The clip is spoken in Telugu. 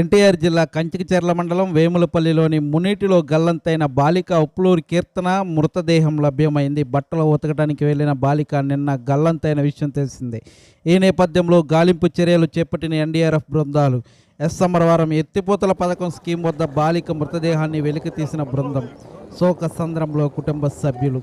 ఎన్టీఆర్ జిల్లా కంచికచెర్ల మండలం వేములపల్లిలోని మునిటిలో గల్లంతైన బాలిక ఉప్లూరి కీర్తన మృతదేహం లభ్యమైంది. బట్టలు ఉతకడానికి వెళ్ళిన బాలిక నిన్న గల్లంతైన విషయం తెలిసింది. ఈ నేపథ్యంలో గాలింపు చర్యలు చేపట్టిన ఎన్డీఆర్ఎఫ్ బృందాలు. ఎస్ అమరవరం ఎత్తిపోతల పథకం స్కీమ్ వద్ద బాలిక మృతదేహాన్ని వెలికి తీసిన బృందం. శోక సంద్రంలో కుటుంబ సభ్యులు.